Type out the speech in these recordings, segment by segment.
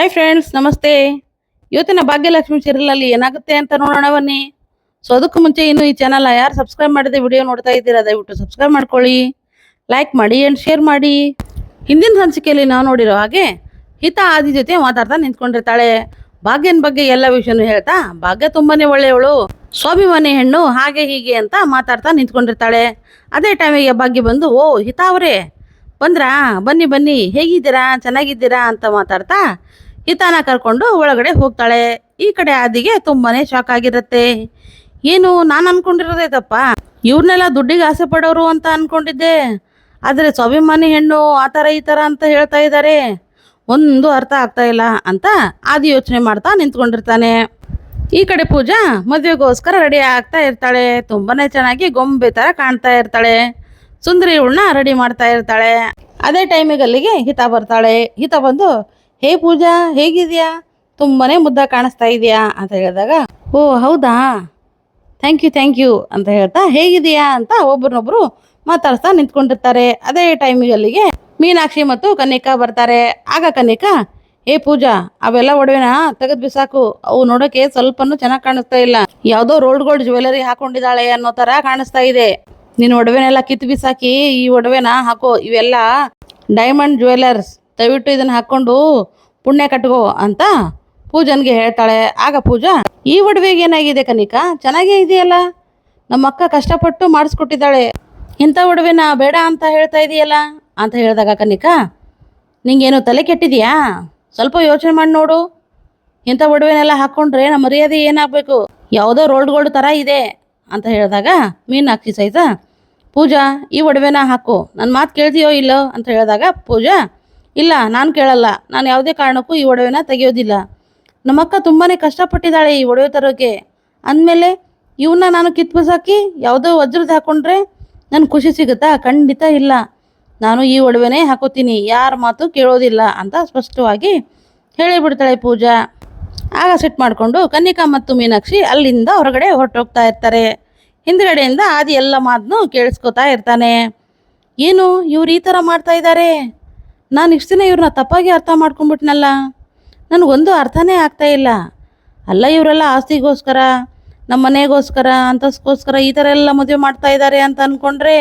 Hi friends ನಮಸ್ತೆ. ಇವತ್ತಿನ ಭಾಗ್ಯಲಕ್ಷ್ಮಿ ಸೀರಿಯಲಲ್ಲಿ ಏನಾಗುತ್ತೆ ಅಂತ ನೋಡೋಣ ಬನ್ನಿ. ಸೊ ಅದಕ್ಕೂ ಮುಂಚೆ ಇನ್ನು ಈ ಚಾನಲ್ ಯಾರು ಸಬ್ಸ್ಕ್ರೈಬ್ ಮಾಡಿದೆ ವಿಡಿಯೋ ನೋಡ್ತಾ ಇದ್ದೀರಾ, ದಯವಿಟ್ಟು ಸಬ್ಸ್ಕ್ರೈಬ್ ಮಾಡ್ಕೊಳ್ಳಿ. ಲೈಕ್ ಮಾಡಿ ಆ್ಯಂಡ್ ಶೇರ್ ಮಾಡಿ. ಹಿಂದಿನ ಸಂಚಿಕೆಯಲ್ಲಿ ನಾವು ನೋಡಿರೋ ಹಾಗೆ ಹಿತ ಆದಿ ಜೊತೆ ಮಾತಾಡ್ತಾ ನಿಂತ್ಕೊಂಡಿರ್ತಾಳೆ. ಭಾಗ್ಯನ ಬಗ್ಗೆ ಎಲ್ಲ ವಿಷಯನೂ ಹೇಳ್ತಾ, ಭಾಗ್ಯ ತುಂಬಾನೇ ಒಳ್ಳೆಯವಳು. ಸ್ವಾಭಿಮಾನಿ ಹೆಣ್ಣು ಹಾಗೆ ಹೀಗೆ ಅಂತ ಮಾತಾಡ್ತಾ ನಿಂತ್ಕೊಂಡಿರ್ತಾಳೆ. ಅದೇ ಟೈಮಿಗೆ ಭಾಗ್ಯ ಬಂದು, ಓ, ಹಿತ ಅವರೇ. ಬಂದ್ರಾ? ಬನ್ನಿ ಬನ್ನಿ. ಹೇಗಿದ್ದೀರಾ? ಚೆನ್ನಾಗಿದ್ದೀರಾ? ಅಂತ ಮಾತಾಡ್ತಾ ಹಿತಾನ ಕರ್ಕೊಂಡು ಒಳಗಡೆ ಹೋಗ್ತಾಳೆ. ಈ ಕಡೆ ಆದಿಗೆ ತುಂಬಾನೇ ಶಾಕ್ ಆಗಿರುತ್ತೆ. ಏನು ನಾನು ಅನ್ಕೊಂಡಿರೋದೇ ತಪ್ಪ? ಇವ್ರನ್ನೆಲ್ಲ ದುಡ್ಡಿಗೆ ಆಸೆ ಪಡೋರು ಅಂತ ಅನ್ಕೊಂಡಿದ್ದೆ. ಆದರೆ ಸ್ವಾಭಿಮಾನಿ ಹೆಣ್ಣು ಆ ಥರ ಈ ಥರ ಅಂತ ಹೇಳ್ತಾ ಇದ್ದಾರೆ. ಒಂದು ಅರ್ಥ ಆಗ್ತಾ ಇಲ್ಲ ಅಂತ ಆದಿ ಯೋಚನೆ ಮಾಡ್ತಾ ನಿಂತ್ಕೊಂಡಿರ್ತಾನೆ. ಈ ಕಡೆ ಪೂಜಾ ಮದುವೆಗೋಸ್ಕರ ರೆಡಿ ಆಗ್ತಾ ಇರ್ತಾಳೆ. ತುಂಬಾನೇ ಚೆನ್ನಾಗಿ ಗೊಂಬೆ ತರ ಕಾಣ್ತಾ ಇರ್ತಾಳೆ. ಸುಂದರಿ ಇವಳನ್ನ ರೆಡಿ ಮಾಡ್ತಾ ಇರ್ತಾಳೆ. ಅದೇ ಟೈಮಿಗೆ ಅಲ್ಲಿಗೆ ಹಿತ ಬರ್ತಾಳೆ. ಹಿತ ಬಂದು ಹೇ ಪೂಜಾ, ಹೇಗಿದೆಯಾ? ತುಂಬಾನೇ ಮುದ್ದ ಕಾಣಿಸ್ತಾ ಇದೆಯಾ? ಅಂತ ಹೇಳಿದಾಗ, ಓ, ಹೌದಾ? ಥ್ಯಾಂಕ್ ಯು ಥ್ಯಾಂಕ್ ಯು ಅಂತ ಹೇಳ್ತಾ, ಹೇಗಿದೆಯಾ ಅಂತ ಒಬ್ರನ್ನೊಬ್ರು ಮಾತಾಡ್ತಾ ನಿಂತ್ಕೊಂಡಿರ್ತಾರೆ. ಅದೇ ಟೈಮಿಗೆ ಅಲ್ಲಿಗೆ ಮೀನಾಕ್ಷಿ ಮತ್ತು ಕನ್ನಿಕಾ ಬರ್ತಾರೆ. ಆಗ ಕನ್ನಿಕಾ ಏ ಪೂಜಾ, ಅವೆಲ್ಲ ಒಡವೆನ? ತೆಗೆದು ಬಿಸಾಕು ಅವು ನೋಡೋಕೆ ಸ್ವಲ್ಪನೂ ಚೆನ್ನಾಗಿ ಕಾಣಿಸ್ತಾ ಇಲ್ಲ. ಯಾವುದೋ ರೋಲ್ಡ್ ಗೋಲ್ಡ್ ಜ್ಯುವೆಲರಿ ಹಾಕೊಂಡಿದ್ದಾಳೆ ಅನ್ನೋ ಥರ ಕಾಣಿಸ್ತಾ ಇದೆ. ನಿನ್ನ ಒಡವೆನೆಲ್ಲ ಕಿತ್ತು ಬಿಸಾಕಿ ಈ ಒಡವೆನ ಹಾಕೋ, ಇವೆಲ್ಲ ಡೈಮಂಡ್ ಜ್ಯುವೆಲರ್ಸ್ ದಯವಿಟ್ಟು ಇದನ್ನ ಹಾಕೊಂಡು ಪುಣ್ಯ ಕಟ್ಕೋ ಅಂತ ಪೂಜನ್ಗೆ ಹೇಳ್ತಾಳೆ. ಆಗ ಪೂಜಾ, ಈ ಒಡವೆಗೆ ಏನಾಗಿದೆ ಕನಿಕಾ? ಚೆನ್ನಾಗೇ ಇದೆಯಲ್ಲ? ನಮ್ಮ ಅಕ್ಕ ಕಷ್ಟಪಟ್ಟು ಮಾಡಿಸ್ಕೊಟ್ಟಿದ್ದಾಳೆ. ಇಂಥ ಒಡವೆನ ಬೇಡ ಅಂತ ಹೇಳ್ತಾ ಇದೆಯಲ್ಲ? ಅಂತ ಹೇಳಿದಾಗ ಕನಿಕಾ, ನಿಂಗೇನು ತಲೆ ಕೆಟ್ಟಿದೆಯಾ? ಸ್ವಲ್ಪ ಯೋಚನೆ ಮಾಡಿ ನೋಡು. ಇಂಥ ಒಡವೆನೆಲ್ಲ ಹಾಕ್ಕೊಂಡ್ರೆ ನಮ್ಮ ಮರ್ಯಾದೆ ಏನಾಗಬೇಕು? ಯಾವುದೋ ರೋಲ್ಡ್ ಗೋಲ್ಡ್ ಥರ ಇದೆ ಅಂತ ಹೇಳಿದಾಗ ಮೀನಾಕ್ಷಿ ಸಹಿತ, ಪೂಜಾ, ಈ ಒಡವೆನ ಹಾಕು. ನನ್ನ ಮಾತು ಕೇಳ್ತೀಯೋ ಇಲ್ಲೋ ಅಂತ ಹೇಳಿದಾಗ ಪೂಜಾ ಇಲ್ಲ, ನಾನು ಕೇಳಲ್ಲ. ನಾನು ಯಾವುದೇ ಕಾರಣಕ್ಕೂ ಈ ಒಡವೆನ ತೆಗೆಯೋದಿಲ್ಲ. ನಮ್ಮಕ್ಕ ತುಂಬಾ ಕಷ್ಟಪಟ್ಟಿದ್ದಾಳೆ ಈ ಒಡವೆ ತರೋಕೆ. ಅಂದಮೇಲೆ ಇವನ್ನ ನಾನು ಕಿತ್ಪಸಾಕಿ ಯಾವುದೋ ವಜ್ರದ ಹಾಕ್ಕೊಂಡ್ರೆ ನನ್ಗೆ ಖುಷಿ ಸಿಗುತ್ತಾ? ಖಂಡಿತ ಇಲ್ಲ. ನಾನು ಈ ಒಡವೆನೇ ಹಾಕೋತೀನಿ. ಯಾರ ಮಾತು ಕೇಳೋದಿಲ್ಲ ಅಂತ ಸ್ಪಷ್ಟವಾಗಿ ಹೇಳಿಬಿಡ್ತಾಳೆ ಪೂಜಾ. ಆಗ ಸೆಟ್ ಮಾಡಿಕೊಂಡು ಕನ್ನಿಕಾ ಮತ್ತು ಮೀನಾಕ್ಷಿ ಅಲ್ಲಿಂದ ಹೊರಗಡೆ ಹೊರಟೋಗ್ತಾ ಇರ್ತಾರೆ. ಹಿಂದ್ಗಡೆಯಿಂದ ಆದಿ ಎಲ್ಲ ಮಾತನ್ನು ಕೇಳಿಸ್ಕೊತಾ ಇರ್ತಾನೆ. ಏನು, ಇವ್ರು ಈ ಥರ ಮಾಡ್ತಾ ಇದ್ದಾರೆ ನಾನು ಇಷ್ಟು ದಿನ ಇವ್ರನ್ನ ತಪ್ಪಾಗಿ ಅರ್ಥ ಮಾಡ್ಕೊಂಡ್ಬಿಟ್ನಲ್ಲ ನನಗೊಂದು ಅರ್ಥನೇ ಆಗ್ತಾ ಇಲ್ಲ. ಅಲ್ಲ, ಇವರೆಲ್ಲ ಆಸ್ತಿಗೋಸ್ಕರ ನಮ್ಮ ಮನೆಗೋಸ್ಕರ, ಅಂತಸ್ಗೋಸ್ಕರ ಈ ಥರ ಎಲ್ಲ ಮದುವೆ ಮಾಡ್ತಾ ಇದ್ದಾರೆ ಅಂತ ಅಂದ್ಕೊಂಡ್ರೆ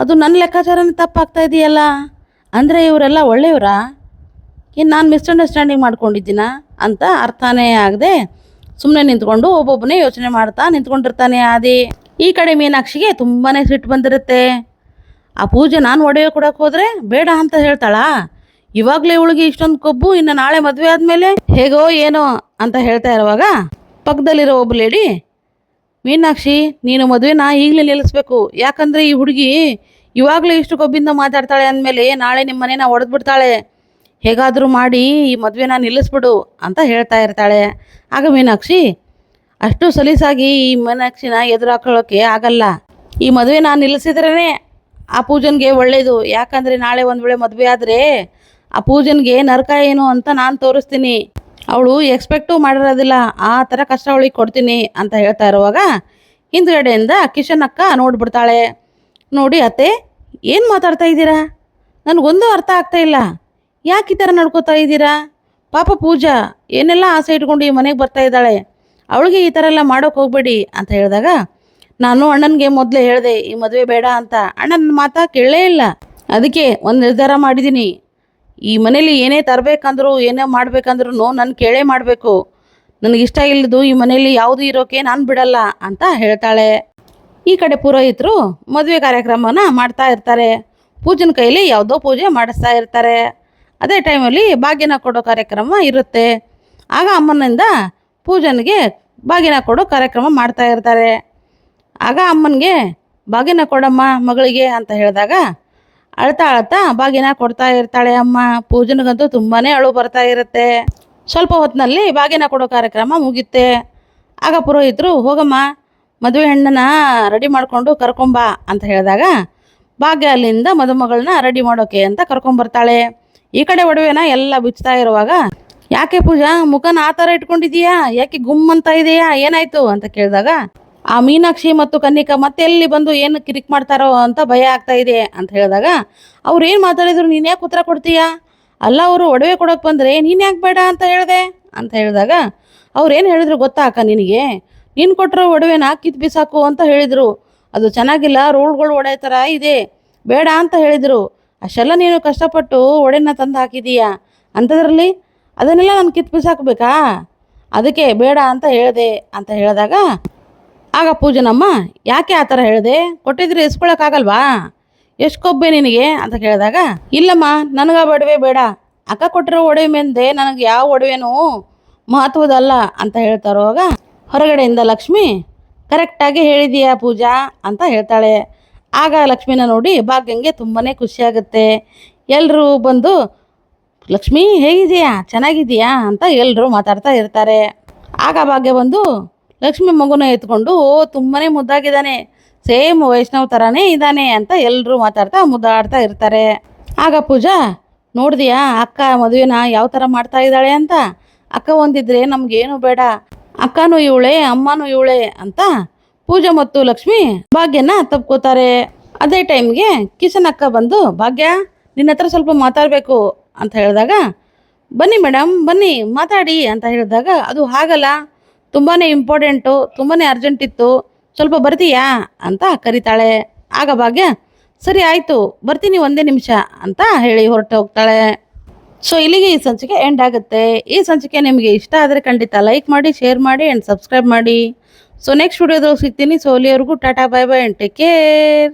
ಅದು ನನ್ನ ಲೆಕ್ಕಾಚಾರನೇ ತಪ್ಪಾಗ್ತಾ ಇದೆಯಲ್ಲ? ಅಂದರೆ ಇವರೆಲ್ಲ ಒಳ್ಳೆಯವರಾ? ಏನು ನಾನು ಮಿಸ್ಅಂಡರ್ಸ್ಟ್ಯಾಂಡಿಂಗ್ ಮಾಡ್ಕೊಂಡಿದ್ದೀನ ಅಂತ ಅರ್ಥನೇ ಆಗದೆ ಸುಮ್ಮನೆ ನಿಂತ್ಕೊಂಡು ಒಬ್ಬೊಬ್ಬನೇ ಯೋಚನೆ ಮಾಡ್ತಾ ನಿಂತ್ಕೊಂಡಿರ್ತಾನೆ ಆದಿ. ಈ ಕಡೆ ಮೀನಾಕ್ಷಿಗೆ ತುಂಬಾ ಸಿಟ್ಟು ಬಂದಿರುತ್ತೆ. ಆ ಪೂಜೆ ನಾನು ಒಡೆಯ ಕೊಡಕ್ಕೆ ಹೋದರೆ ಬೇಡ ಅಂತ ಹೇಳ್ತಾಳಾ? ಇವಾಗಲೇ ಇವಳಿಗೆ ಇಷ್ಟೊಂದು ಕೊಬ್ಬು, ಇನ್ನು ನಾಳೆ ಮದುವೆ ಆದಮೇಲೆ ಹೇಗೋ ಏನೋ ಅಂತ ಹೇಳ್ತಾ ಇರುವಾಗ ಪಕ್ಕದಲ್ಲಿರೋ ಒಬ್ಬ ಲೇಡಿ, ಮೀನಾಕ್ಷಿ, ನೀನು ಮದುವೆನ ಈಗಲೇ ನಿಲ್ಲಿಸ್ಬೇಕು. ಯಾಕಂದ್ರೆ ಈ ಹುಡುಗಿ ಇವಾಗಲೇ ಇಷ್ಟು ಕೊಬ್ಬಿಂದ ಮಾತಾಡ್ತಾಳೆ ಅಂದಮೇಲೆ ನಾಳೆ ನಿಮ್ಮ ಮನೇನ ಒಡೆದ್ಬಿಡ್ತಾಳೆ. ಹೇಗಾದರೂ ಮಾಡಿ ಈ ಮದುವೆನ ನಿಲ್ಲಿಸ್ಬಿಡು ಅಂತ ಹೇಳ್ತಾ ಇರ್ತಾಳೆ. ಆಗ ಮೀನಾಕ್ಷಿ, ಅಷ್ಟು ಸಲೀಸಾಗಿ ಈ ಮೀನಾಕ್ಷಿನ ಎದುರು ಹಾಕೊಳ್ಳೋಕೆ ಆಗಲ್ಲ. ಈ ಮದುವೆನ ನಿಲ್ಲಿಸಿದ್ರೇ ಆ ಪೂಜನ್ಗೆ ಒಳ್ಳೇದು. ಯಾಕಂದರೆ ನಾಳೆ ಒಂದು ವೇಳೆ ಮದುವೆ ಆದರೆ ಆ ಪೂಜನ್ಗೆ ನರಕ ಏನು ಅಂತ ನಾನು ತೋರಿಸ್ತೀನಿ. ಅವಳು ಎಕ್ಸ್ಪೆಕ್ಟು ಮಾಡಿರೋದಿಲ್ಲ. ಆ ಥರ ಕಷ್ಟ ಅವಳಿಗೆ ಕೊಡ್ತೀನಿ ಅಂತ ಹೇಳ್ತಾ ಇರುವಾಗ ಹಿಂದ್ಗಡೆಯಿಂದ ಕಿಶನ್ ಅಕ್ಕ ನೋಡ್ಬಿಡ್ತಾಳೆ. ನೋಡಿ ಅತ್ತೆ, ಏನು ಮಾತಾಡ್ತಾ ಇದ್ದೀರಾ? ನನಗೊಂದು ಅರ್ಥ ಆಗ್ತಾ ಇಲ್ಲ. ಯಾಕೆ ಈ ಥರ ನಡ್ಕೋತಾ ಇದ್ದೀರಾ? ಪಾಪ ಪೂಜಾ, ಏನೆಲ್ಲ ಆಸೆ ಇಟ್ಕೊಂಡು ಈ ಮನೆಗೆ ಬರ್ತಾ ಇದ್ದಾಳೆ? ಅವಳಿಗೆ ಈ ಥರ ಎಲ್ಲ ಮಾಡೋಕೆ ಹೋಗ್ಬೇಡಿ ಅಂತ ಹೇಳಿದಾಗ ನಾನು ಅಣ್ಣನಿಗೆ ಮೊದಲೇ ಹೇಳಿದೆ, ಈ ಮದುವೆ ಬೇಡ ಅಂತ. ಅಣ್ಣನ ಮಾತಾ ಕೇಳಲೇ ಇಲ್ಲ. ಅದಕ್ಕೆ ಒಂದು ನಿರ್ಧಾರ ಮಾಡಿದ್ದೀನಿ ಈ ಮನೇಲಿ ಏನೇ ತರಬೇಕಂದ್ರು, ಏನೇ ಮಾಡ್ಬೇಕಂದ್ರೂ ನಾನು ಕೇಳೇ ಮಾಡಬೇಕು. ನನಗಿಷ್ಟ ಇಲ್ಲದು ಈ ಮನೇಲಿ ಯಾವುದು ಇರೋಕೆ ನಾನು ಬಿಡಲ್ಲ ಅಂತ ಹೇಳ್ತಾಳೆ. ಈ ಕಡೆ ಪುರೋಹಿತರು ಮದುವೆ ಕಾರ್ಯಕ್ರಮನ ಮಾಡ್ತಾ ಇರ್ತಾರೆ. ಪೂಜನ ಕೈಲಿ ಯಾವುದೋ ಪೂಜೆ ಮಾಡಿಸ್ತಾ ಇರ್ತಾರೆ. ಅದೇ ಟೈಮಲ್ಲಿ ಬಾಗಿನ ಕೊಡೋ ಕಾರ್ಯಕ್ರಮ ಇರುತ್ತೆ. ಆಗ ಅಮ್ಮನಿಂದ ಪೂಜನ್ಗೆ ಬಾಗಿನ ಕೊಡೋ ಕಾರ್ಯಕ್ರಮ ಮಾಡ್ತಾ ಇರ್ತಾರೆ. ಆಗ ಅಮ್ಮನಿಗೆ, ಬಾಗಿನ ಕೊಡಮ್ಮ ಮಗಳಿಗೆ ಅಂತ ಹೇಳಿದಾಗ, ಅಳ್ತಾ ಅಳ್ತಾ ಬಾಗಿನ ಕೊಡ್ತಾ ಇರ್ತಾಳೆ ಅಮ್ಮ. ಪೂಜನಿಗಂತೂ ತುಂಬಾ ಅಳು ಬರ್ತಾ ಇರುತ್ತೆ. ಸ್ವಲ್ಪ ಹೊತ್ತಿನಲ್ಲಿ ಬಾಗಿನ ಕೊಡೋ ಕಾರ್ಯಕ್ರಮ ಮುಗಿಯುತ್ತೆ. ಆಗ ಪುರೋಹಿತರು, ಹೋಗಮ್ಮ, ಮದುವೆ ಹೆಣ್ಣನ್ನ ರೆಡಿ ಮಾಡಿಕೊಂಡು ಕರ್ಕೊಂಬಾ ಅಂತ ಹೇಳಿದಾಗ ಭಾಗ್ಯ ಅಲ್ಲಿಂದ ಮದುಮಗಳನ್ನ ರೆಡಿ ಮಾಡೋಕೆ ಅಂತ ಕರ್ಕೊಂಬರ್ತಾಳೆ ಈ ಕಡೆ ಒಡವೆನ ಎಲ್ಲ ಬಿಚ್ತಾ ಇರುವಾಗ, ಯಾಕೆ ಪೂಜಾ, ಮುಖನ ಆ ಥರ ಇಟ್ಕೊಂಡಿದೀಯಾ ಯಾಕೆ ಗುಮ್ಮಂತ ಇದೆಯಾ? ಏನಾಯ್ತು? ಅಂತ ಕೇಳಿದಾಗ ಆ ಮೀನಾಕ್ಷಿ ಮತ್ತು ಕನ್ನಿಕಾ ಮತ್ತೆ ಎಲ್ಲಿ ಬಂದು ಏನು ಕಿರಿಕ್ ಮಾಡ್ತಾರೋ ಅಂತ ಭಯ ಆಗ್ತಾ ಇದೆ ಅಂತ ಹೇಳಿದಾಗ, ಅವ್ರು ಏನು ಮಾತಾಡಿದ್ರು, ನೀನು ಯಾಕೆ ಉತ್ತರ ಕೊಡ್ತೀಯಾ? ಅಲ್ಲ, ಅವರು ಒಡವೆ ಕೊಡೋಕೆ ಬಂದರೆ ನೀನು ಯಾಕೆ ಬೇಡ ಅಂತ ಹೇಳಿದೆ ಅಂತ ಹೇಳಿದಾಗ, ಅವ್ರು ಏನು ಹೇಳಿದ್ರು ಗೊತ್ತಾ ಅಕ್ಕ ನಿನಗೆ? ನೀನು ಕೊಟ್ಟರೋ ಒಡವೆನ ಕಿತ್ತು ಬಿಸಾಕು ಅಂತ ಹೇಳಿದರು. ಅದು ಚೆನ್ನಾಗಿಲ್ಲ, ರೋಲ್ಗಳು ಒಡೆ ಥರ ಇದೆ, ಬೇಡ ಅಂತ ಹೇಳಿದರು. ಅಷ್ಟೆಲ್ಲ ನೀನು ಕಷ್ಟಪಟ್ಟು ಒಡೆನ ತಂದು ಹಾಕಿದೀಯಾ? ಅಂಥದ್ರಲ್ಲಿ ಅದನ್ನೆಲ್ಲ ನಾನು ಕಿತ್ತು ಬಿಸಾಕಬೇಕಾ? ಅದಕ್ಕೆ ಬೇಡ ಅಂತ ಹೇಳಿದೆ ಅಂತ ಹೇಳಿದಾಗ ಆಗ ಪೂಜನಮ್ಮ, ಯಾಕೆ ಆ ಥರ ಹೇಳಿದೆ? ಕೊಟ್ಟಿದ್ರೆ ಇಸ್ಕೊಳಕ್ಕಾಗಲ್ವಾ? ಎಷ್ಟು ಕೊಬ್ಬೆ ನಿನಗೆ? ಅಂತ ಕೇಳಿದಾಗ, ಇಲ್ಲಮ್ಮ, ನನಗೆ ಒಡವೆ ಬೇಡ. ಅಕ್ಕ ಕೊಟ್ಟಿರೋ ಒಡವೆ ಮೆಂದೆ ನನಗೆ ಯಾವ ಒಡವೆನೂ ಮಹತ್ವದಲ್ಲ ಅಂತ ಹೇಳ್ತಾರೋವಾಗ ಹೊರಗಡೆಯಿಂದ ಲಕ್ಷ್ಮಿ ಕರೆಕ್ಟಾಗಿ ಹೇಳಿದೀಯಾ ಪೂಜಾ? ಅಂತ ಹೇಳ್ತಾಳೆ. ಆಗ ಲಕ್ಷ್ಮಿನ ನೋಡಿ ಭಾಗ್ಯಂಗೆ ತುಂಬಾ ಖುಷಿಯಾಗುತ್ತೆ. ಎಲ್ಲರೂ ಬಂದು, ಲಕ್ಷ್ಮಿ ಹೇಗಿದೆಯಾ ಚೆನ್ನಾಗಿದೆಯಾ ಅಂತ ಎಲ್ಲರೂ ಮಾತಾಡ್ತಾ ಇರ್ತಾರೆ. ಆಗ ಭಾಗ್ಯ ಬಂದು ಲಕ್ಷ್ಮಿ ಮಗುನ ಎತ್ಕೊಂಡು ಓ ತುಂಬಾನೇ ಮುದ್ದಾಗಿದ್ದಾನೆ. ಸೇಮ್ ವೈಷ್ಣವ್ ಥರನೇ ಇದ್ದಾನೆ ಅಂತ ಎಲ್ಲರೂ ಮಾತಾಡ್ತಾ ಮುದ್ದಾಡ್ತಾ ಇರ್ತಾರೆ. ಆಗ ಪೂಜಾ, ನೋಡಿದ್ಯಾ, ಅಕ್ಕ ಮದುವೆನ ಯಾವ ಥರ ಮಾಡ್ತಾ ಇದ್ದಾಳೆ ಅಂತ? ಅಕ್ಕ ಒಂದಿದ್ರೆ ನಮಗೇನು ಬೇಡ. ಅಕ್ಕನೂ ಇವಳೆ, ಅಮ್ಮನೂ ಇವಳೆ ಅಂತ ಪೂಜಾ ಮತ್ತು ಲಕ್ಷ್ಮಿ ಭಾಗ್ಯನ ತಪ್ಕೋತಾರೆ. ಅದೇ ಟೈಮ್ಗೆ ಕಿಶನ್ ಅಕ್ಕ ಬಂದು, ಭಾಗ್ಯ, ನಿನ್ನ ಹತ್ರ ಸ್ವಲ್ಪ ಮಾತಾಡಬೇಕು ಅಂತ ಹೇಳಿದಾಗ, ಬನ್ನಿ ಮೇಡಮ್ ಬನ್ನಿ, ಮಾತಾಡಿ ಅಂತ ಹೇಳಿದಾಗ, ಅದು ಹಾಗಲ್ಲ. ತುಂಬಾ ಇಂಪಾರ್ಟೆಂಟು ತುಂಬಾ ಅರ್ಜೆಂಟ್ ಇತ್ತು. ಸ್ವಲ್ಪ ಬರ್ತೀಯಾ? ಅಂತ ಕರಿತಾಳೆ. ಆಗ ಭಾಗ್ಯ, ಸರಿ ಆಯಿತು, ಬರ್ತೀನಿ ಒಂದೇ ನಿಮಿಷ ಅಂತ ಹೇಳಿ ಹೊರಟು ಹೋಗ್ತಾಳೆ. ಸೊ ಇಲ್ಲಿಗೆ ಈ ಸಂಚಿಕೆ ಎಂಡ್ ಆಗುತ್ತೆ. ಈ ಸಂಚಿಕೆ ನಿಮಗೆ ಇಷ್ಟ ಆದರೆ ಖಂಡಿತ ಲೈಕ್ ಮಾಡಿ ಶೇರ್ ಮಾಡಿ ಆ್ಯಂಡ್ ಸಬ್ಸ್ಕ್ರೈಬ್ ಮಾಡಿ. ಸೊ ನೆಕ್ಸ್ಟ್ ವಿಡಿಯೋದಲ್ಲಿ ಸಿಗ್ತೀನಿ. ಸೊ ಅಲ್ಲಿವರೆಗೂ tata bye bye and take care